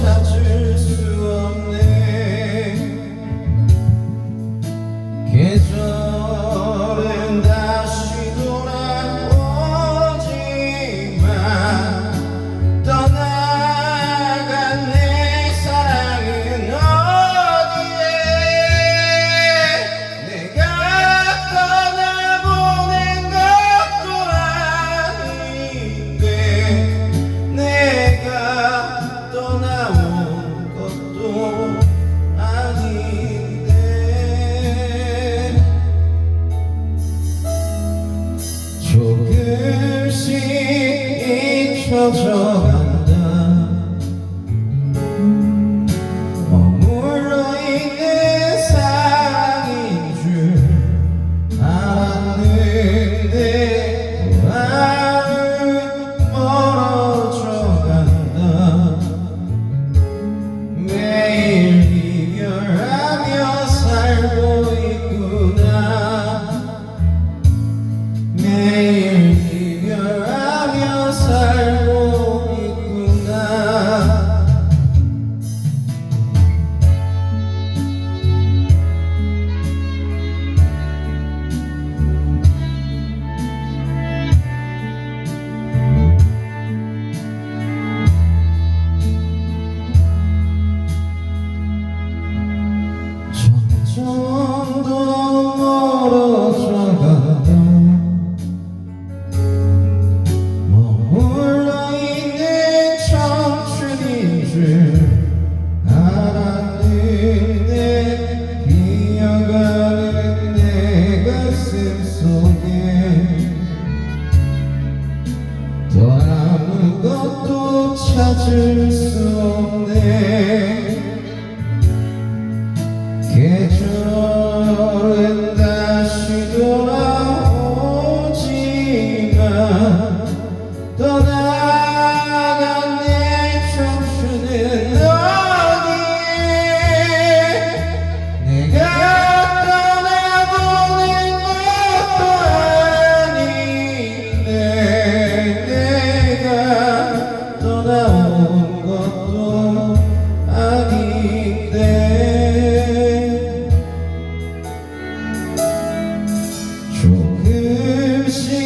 touch 잊혀져간다. 머물러 있는 사랑인 줄 알았는데 또 나는 멀어져간다. 매일 이별하며 살고 있구나. 매일 점점 더 멀어져가다 머물러 있는 청춘인 줄 알았는데 기어가는 내 가슴 속에 더 아무것도 찾을 수 없네 Deus